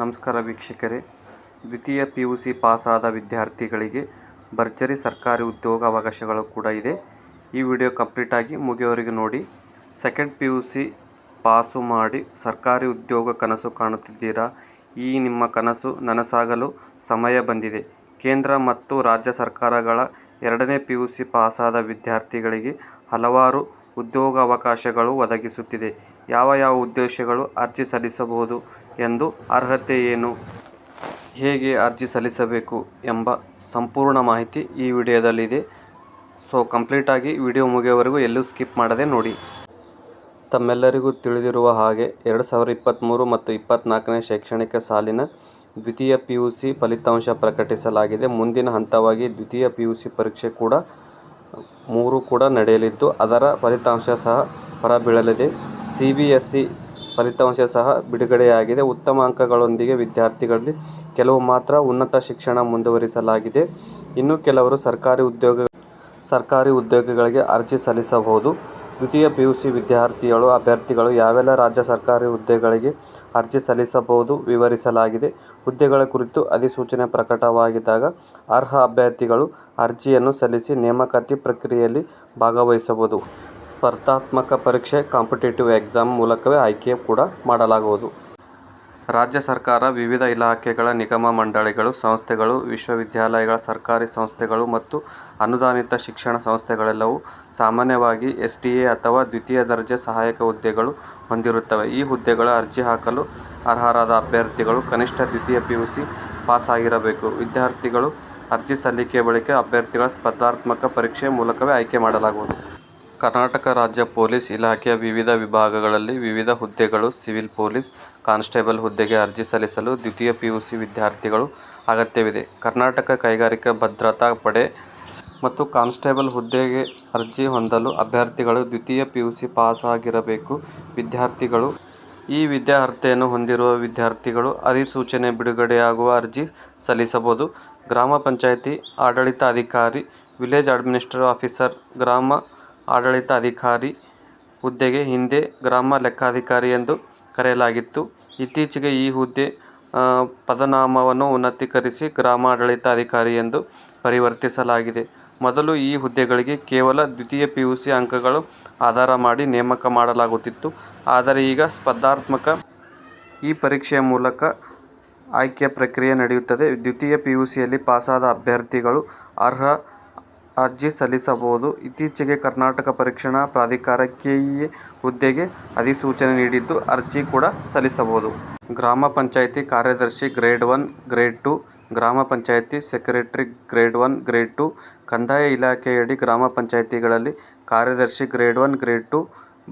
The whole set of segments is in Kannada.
ನಮಸ್ಕಾರ ವೀಕ್ಷಕರೇ. ದ್ವಿತೀಯ ಪಿ ಯು ಸಿ ಪಾಸಾದ ವಿದ್ಯಾರ್ಥಿಗಳಿಗೆ ಭರ್ಜರಿ ಸರ್ಕಾರಿ ಉದ್ಯೋಗ ಅವಕಾಶಗಳು ಕೂಡ ಇದೆ. ಈ ವಿಡಿಯೋ ಕಂಪ್ಲೀಟಾಗಿ ಮುಗಿಯೋವರೆಗೆ ನೋಡಿ. Second P U C pass ಮಾಡಿ ಸರ್ಕಾರಿ ಉದ್ಯೋಗ ಕನಸು ಕಾಣುತ್ತಿದ್ದೀರಾ? ಈ ನಿಮ್ಮ ಕನಸು ನನಸಾಗಲು ಸಮಯ ಬಂದಿದೆ. ಕೇಂದ್ರ ಮತ್ತು ರಾಜ್ಯ ಸರ್ಕಾರಗಳ ಎರಡನೇ ಪಿ ಯು ಸಿ ಪಾಸಾದ ವಿದ್ಯಾರ್ಥಿಗಳಿಗೆ ಹಲವಾರು ಉದ್ಯೋಗ ಅವಕಾಶಗಳು ಒದಗಿಸುತ್ತಿದೆ. ಯಾವ ಯಾವ ಉದ್ದೇಶಗಳು ಅರ್ಜಿ ಸಲ್ಲಿಸಬಹುದು? ಎಂದು ಅರ್ಹತೆ ಏನು? ಹೇಗೆ ಅರ್ಜಿ ಸಲ್ಲಿಸಬೇಕು ಎಂಬ ಸಂಪೂರ್ಣ ಮಾಹಿತಿ ಈ ವಿಡಿಯೋದಲ್ಲಿದೆ. ಸೊ ಕಂಪ್ಲೀಟಾಗಿ ವಿಡಿಯೋ ಮುಗಿಯೋವರೆಗೂ ಎಲ್ಲೂ ಸ್ಕಿಪ್ ಮಾಡದೆ ನೋಡಿ. ತಮ್ಮೆಲ್ಲರಿಗೂ ತಿಳಿದಿರುವ ಹಾಗೆ ಎರಡು ಸಾವಿರದ ಇಪ್ಪತ್ತ್ಮೂರು ಮತ್ತು ಇಪ್ಪತ್ತ್ನಾಲ್ಕನೇ ಶೈಕ್ಷಣಿಕ ಸಾಲಿನ ದ್ವಿತೀಯ ಪಿ ಯು ಸಿ ಫಲಿತಾಂಶ ಪ್ರಕಟಿಸಲಾಗಿದೆ. ಮುಂದಿನ ಹಂತವಾಗಿ ದ್ವಿತೀಯ ಪಿ ಯು ಸಿ ಪರೀಕ್ಷೆ ಕೂಡ ಮೂರು ಕೂಡ ನಡೆಯಲಿದ್ದು, ಅದರ ಫಲಿತಾಂಶ ಸಹ ಹೊರಬೀಳಲಿದೆ. ಸಿ ಬಿ ಎಸ್ ಇ ಫಲಿತಾಂಶ ಸಹ ಬಿಡುಗಡೆಯಾಗಿದೆ. ಉತ್ತಮ ಅಂಕಗಳೊಂದಿಗೆ ವಿದ್ಯಾರ್ಥಿಗಳಲ್ಲಿ ಕೆಲವು ಮಾತ್ರ ಉನ್ನತ ಶಿಕ್ಷಣ ಮುಂದುವರಿಸಲಾಗಿದೆ. ಇನ್ನು ಕೆಲವರು ಸರ್ಕಾರಿ ಉದ್ಯೋಗ, ಸರ್ಕಾರಿ ಉದ್ಯೋಗಗಳಿಗೆ ಅರ್ಜಿ ಸಲ್ಲಿಸಬಹುದು. ದ್ವಿತೀಯ ಪಿ ಯು ಸಿ ವಿದ್ಯಾರ್ಥಿಗಳು, ಅಭ್ಯರ್ಥಿಗಳು ಯಾವೆಲ್ಲ ರಾಜ್ಯ ಸರ್ಕಾರಿ ಹುದ್ದೆಗಳಿಗೆ ಅರ್ಜಿ ಸಲ್ಲಿಸಬಹುದು ವಿವರಿಸಲಾಗಿದೆ. ಹುದ್ದೆಗಳ ಕುರಿತು ಅಧಿಸೂಚನೆ ಪ್ರಕಟವಾಗಿದ್ದಾಗ ಅರ್ಹ ಅಭ್ಯರ್ಥಿಗಳು ಅರ್ಜಿಯನ್ನು ಸಲ್ಲಿಸಿ ನೇಮಕಾತಿ ಪ್ರಕ್ರಿಯೆಯಲ್ಲಿ ಭಾಗವಹಿಸಬಹುದು. ಸ್ಪರ್ಧಾತ್ಮಕ ಪರೀಕ್ಷೆ, ಕಾಂಪಿಟೇಟಿವ್ ಎಕ್ಸಾಮ್ ಮೂಲಕವೇ ಆಯ್ಕೆ ಕೂಡ ಮಾಡಲಾಗುವುದು. ರಾಜ್ಯ ಸರ್ಕಾರ ವಿವಿಧ ಇಲಾಖೆಗಳ ನಿಗಮ ಮಂಡಳಿಗಳು, ಸಂಸ್ಥೆಗಳು, ವಿಶ್ವವಿದ್ಯಾಲಯಗಳ ಸರ್ಕಾರಿ ಸಂಸ್ಥೆಗಳು ಮತ್ತು ಅನುದಾನಿತ ಶಿಕ್ಷಣ ಸಂಸ್ಥೆಗಳೆಲ್ಲವೂ ಸಾಮಾನ್ಯವಾಗಿ ಎಸ್ ಟಿ ಎ ಅಥವಾ ದ್ವಿತೀಯ ದರ್ಜೆ ಸಹಾಯಕ ಹುದ್ದೆಗಳು ಹೊಂದಿರುತ್ತವೆ. ಈ ಹುದ್ದೆಗಳ ಅರ್ಜಿ ಹಾಕಲು ಅರ್ಹರಾದ ಅಭ್ಯರ್ಥಿಗಳು ಕನಿಷ್ಠ ದ್ವಿತೀಯ ಪಿ ಯು ಸಿ ಪಾಸ್ ಆಗಿರಬೇಕು ವಿದ್ಯಾರ್ಥಿಗಳು ಅರ್ಜಿ ಸಲ್ಲಿಕೆ ಬಳಿಕ ಅಭ್ಯರ್ಥಿಗಳ ಸ್ಪರ್ಧಾತ್ಮಕ ಪರೀಕ್ಷೆ ಮೂಲಕವೇ ಆಯ್ಕೆ ಮಾಡಲಾಗುವುದು. ಕರ್ನಾಟಕ ರಾಜ್ಯ ಪೊಲೀಸ್ ಇಲಾಖೆಯ ವಿವಿಧ ವಿಭಾಗಗಳಲ್ಲಿ ವಿವಿಧ ಹುದ್ದೆಗಳು, ಸಿವಿಲ್ ಪೊಲೀಸ್ ಕಾನ್ಸ್ಟೇಬಲ್ ಹುದ್ದೆಗೆ ಅರ್ಜಿ ಸಲ್ಲಿಸಲು ದ್ವಿತೀಯ ಪಿ ಯು ಸಿ ವಿದ್ಯಾರ್ಥಿಗಳು ಅಗತ್ಯವಿದೆ. ಕರ್ನಾಟಕ ಕೈಗಾರಿಕಾ ಭದ್ರತಾ ಪಡೆ ಮತ್ತು ಕಾನ್ಸ್ಟೇಬಲ್ ಹುದ್ದೆಗೆ ಅರ್ಜಿ ಹೊಂದಲು ಅಭ್ಯರ್ಥಿಗಳು ದ್ವಿತೀಯ ಪಿ ಯು ಸಿ ಪಾಸಾಗಿರಬೇಕು. ವಿದ್ಯಾರ್ಥಿಗಳು ಈ ವಿದ್ಯಾರ್ಹತೆಯನ್ನು ಹೊಂದಿರುವ ವಿದ್ಯಾರ್ಥಿಗಳು ಅಧಿಸೂಚನೆ ಬಿಡುಗಡೆಯಾಗುವ ಅರ್ಜಿ ಸಲ್ಲಿಸಬಹುದು. ಗ್ರಾಮ ಪಂಚಾಯಿತಿ ಆಡಳಿತಾಧಿಕಾರಿ, ವಿಲೇಜ್ ಅಡ್ಮಿನಿಸ್ಟ್ರೇಟಿವ್ ಆಫೀಸರ್, ಗ್ರಾಮ ಆಡಳಿತಾಧಿಕಾರಿ ಹುದ್ದೆಗೆ ಹಿಂದೆ ಗ್ರಾಮ ಲೆಕ್ಕಾಧಿಕಾರಿ ಎಂದು ಕರೆಯಲಾಗಿತ್ತು. ಇತ್ತೀಚೆಗೆ ಈ ಹುದ್ದೆ ಪದನಾಮವನ್ನು ಉನ್ನತೀಕರಿಸಿ ಗ್ರಾಮಾಡಳಿತಾಧಿಕಾರಿ ಎಂದು ಪರಿವರ್ತಿಸಲಾಗಿದೆ. ಮೊದಲು ಈ ಹುದ್ದೆಗಳಿಗೆ ಕೇವಲ ದ್ವಿತೀಯ ಪಿ ಯು ಸಿ ಅಂಕಗಳು ಆಧಾರ ಮಾಡಿ ನೇಮಕ ಮಾಡಲಾಗುತ್ತಿತ್ತು. ಆದರೆ ಈಗ ಸ್ಪರ್ಧಾತ್ಮಕ ಈ ಪರೀಕ್ಷೆಯ ಮೂಲಕ ಆಯ್ಕೆ ಪ್ರಕ್ರಿಯೆ ನಡೆಯುತ್ತದೆ. ದ್ವಿತೀಯ ಪಿ ಯು ಸಿಯಲ್ಲಿ ಪಾಸಾದ ಅಭ್ಯರ್ಥಿಗಳು ಅರ್ಹ ಅರ್ಜಿ ಸಲ್ಲಿಸಬಹುದು. ಇತ್ತೀಚೆಗೆ ಕರ್ನಾಟಕ ಪರೀಕ್ಷಣಾ ಪ್ರಾಧಿಕಾರ ಕೆ ಇ ಎ ಹುದ್ದೆಗೆ ಅಧಿಸೂಚನೆ ನೀಡಿದ್ದು ಅರ್ಜಿ ಕೂಡ ಸಲ್ಲಿಸಬಹುದು. ಗ್ರಾಮ ಪಂಚಾಯಿತಿ ಕಾರ್ಯದರ್ಶಿ ಗ್ರೇಡ್ ಒನ್, ಗ್ರೇಡ್ ಟು, ಗ್ರಾಮ panchayat secretary grade one, grade two, ಕಂದಾಯ ಇಲಾಖೆಯಡಿ ಗ್ರಾಮ ಪಂಚಾಯಿತಿಗಳಲ್ಲಿ ಕಾರ್ಯದರ್ಶಿ ಗ್ರೇಡ್ ಒನ್, ಗ್ರೇಡ್ ಟು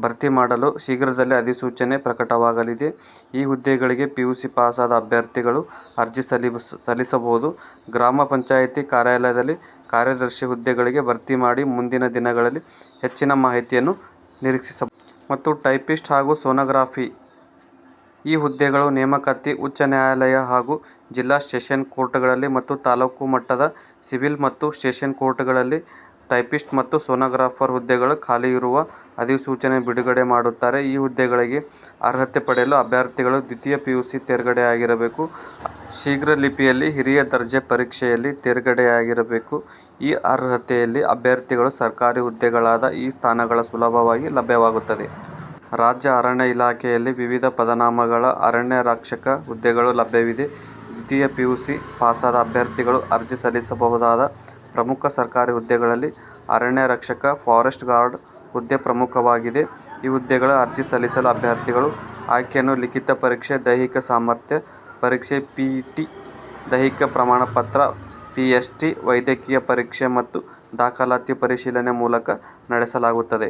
ಭರ್ತಿ ಮಾಡಲು ಶೀಘ್ರದಲ್ಲೇ ಅಧಿಸೂಚನೆ ಪ್ರಕಟವಾಗಲಿದೆ. ಈ ಹುದ್ದೆಗಳಿಗೆ ಪಿ ಯು ಸಿ ಪಾಸಾದ ಅಭ್ಯರ್ಥಿಗಳು ಅರ್ಜಿ ಸಲ್ಲಿ ಸಲ್ಲಿಸಬಹುದು. ಗ್ರಾಮ ಪಂಚಾಯಿತಿ ಕಾರ್ಯಾಲಯದಲ್ಲಿ ಕಾರ್ಯದರ್ಶಿ ಹುದ್ದೆಗಳಿಗೆ ಭರ್ತಿ ಮಾಡಿ ಮುಂದಿನ ದಿನಗಳಲ್ಲಿ ಹೆಚ್ಚಿನ ಮಾಹಿತಿಯನ್ನು ನಿರೀಕ್ಷಿಸ ಮತ್ತು ಟೈಪಿಸ್ಟ್ ಹಾಗೂ ಸೋನೋಗ್ರಾಫಿ. ಈ ಹುದ್ದೆಗಳು ನೇಮಕಾತಿ, ಉಚ್ಚ ನ್ಯಾಯಾಲಯ ಹಾಗೂ ಜಿಲ್ಲಾ ಸೆಷನ್ ಕೋರ್ಟ್ಗಳಲ್ಲಿ ಮತ್ತು ತಾಲೂಕು ಮಟ್ಟದ ಸಿವಿಲ್ ಮತ್ತು ಸೆಷನ್ ಕೋರ್ಟ್ಗಳಲ್ಲಿ ಟೈಪಿಸ್ಟ್ ಮತ್ತು ಸೋನೋಗ್ರಾಫರ್ ಹುದ್ದೆಗಳು ಖಾಲಿ ಇರುವ ಅಧಿಸೂಚನೆ ಬಿಡುಗಡೆ ಮಾಡುತ್ತಾರೆ. ಈ ಹುದ್ದೆಗಳಿಗೆ ಅರ್ಹತೆ ಪಡೆಯಲು ಅಭ್ಯರ್ಥಿಗಳು ದ್ವಿತೀಯ ಪಿ ಯು ಸಿ ತೇರ್ಗಡೆಯಾಗಿರಬೇಕು. ಶೀಘ್ರ ಲಿಪಿಯಲ್ಲಿ ಹಿರಿಯ ದರ್ಜೆ ಪರೀಕ್ಷೆಯಲ್ಲಿ ತೇರ್ಗಡೆಯಾಗಿರಬೇಕು. ಈ ಅರ್ಹತೆಯಲ್ಲಿ ಅಭ್ಯರ್ಥಿಗಳು ಸರ್ಕಾರಿ ಹುದ್ದೆಗಳಾದ ಈ ಸ್ಥಾನಗಳ ಸುಲಭವಾಗಿ ಲಭ್ಯವಾಗುತ್ತದೆ. ರಾಜ್ಯ ಅರಣ್ಯ ಇಲಾಖೆಯಲ್ಲಿ ವಿವಿಧ ಪದನಾಮಗಳ ಅರಣ್ಯ ರಕ್ಷಕ ಹುದ್ದೆಗಳು ಲಭ್ಯವಿದೆ. ದ್ವಿತೀಯ ಪಿ ಯು ಸಿ ಪಾಸಾದ ಅಭ್ಯರ್ಥಿಗಳು ಅರ್ಜಿ ಸಲ್ಲಿಸಬಹುದಾದ ಪ್ರಮುಖ ಸರ್ಕಾರಿ ಹುದ್ದೆಗಳಲ್ಲಿ ಅರಣ್ಯ ರಕ್ಷಕ, ಫಾರೆಸ್ಟ್ ಗಾರ್ಡ್ ಹುದ್ದೆ ಪ್ರಮುಖವಾಗಿದೆ. ಈ ಹುದ್ದೆಗಳ ಅರ್ಜಿ ಸಲ್ಲಿಸಲು ಅಭ್ಯರ್ಥಿಗಳು ಆಯ್ಕೆಯನ್ನು ಲಿಖಿತ ಪರೀಕ್ಷೆ, ದೈಹಿಕ ಸಾಮರ್ಥ್ಯ ಪರೀಕ್ಷೆ ಪಿ ಟಿ ದೈಹಿಕ ಪ್ರಮಾಣಪತ್ರ ಪಿ ಎಸ್ ಟಿ ವೈದ್ಯಕೀಯ ಪರೀಕ್ಷೆ ಮತ್ತು ದಾಖಲಾತಿ ಪರಿಶೀಲನೆ ಮೂಲಕ ನಡೆಸಲಾಗುತ್ತದೆ.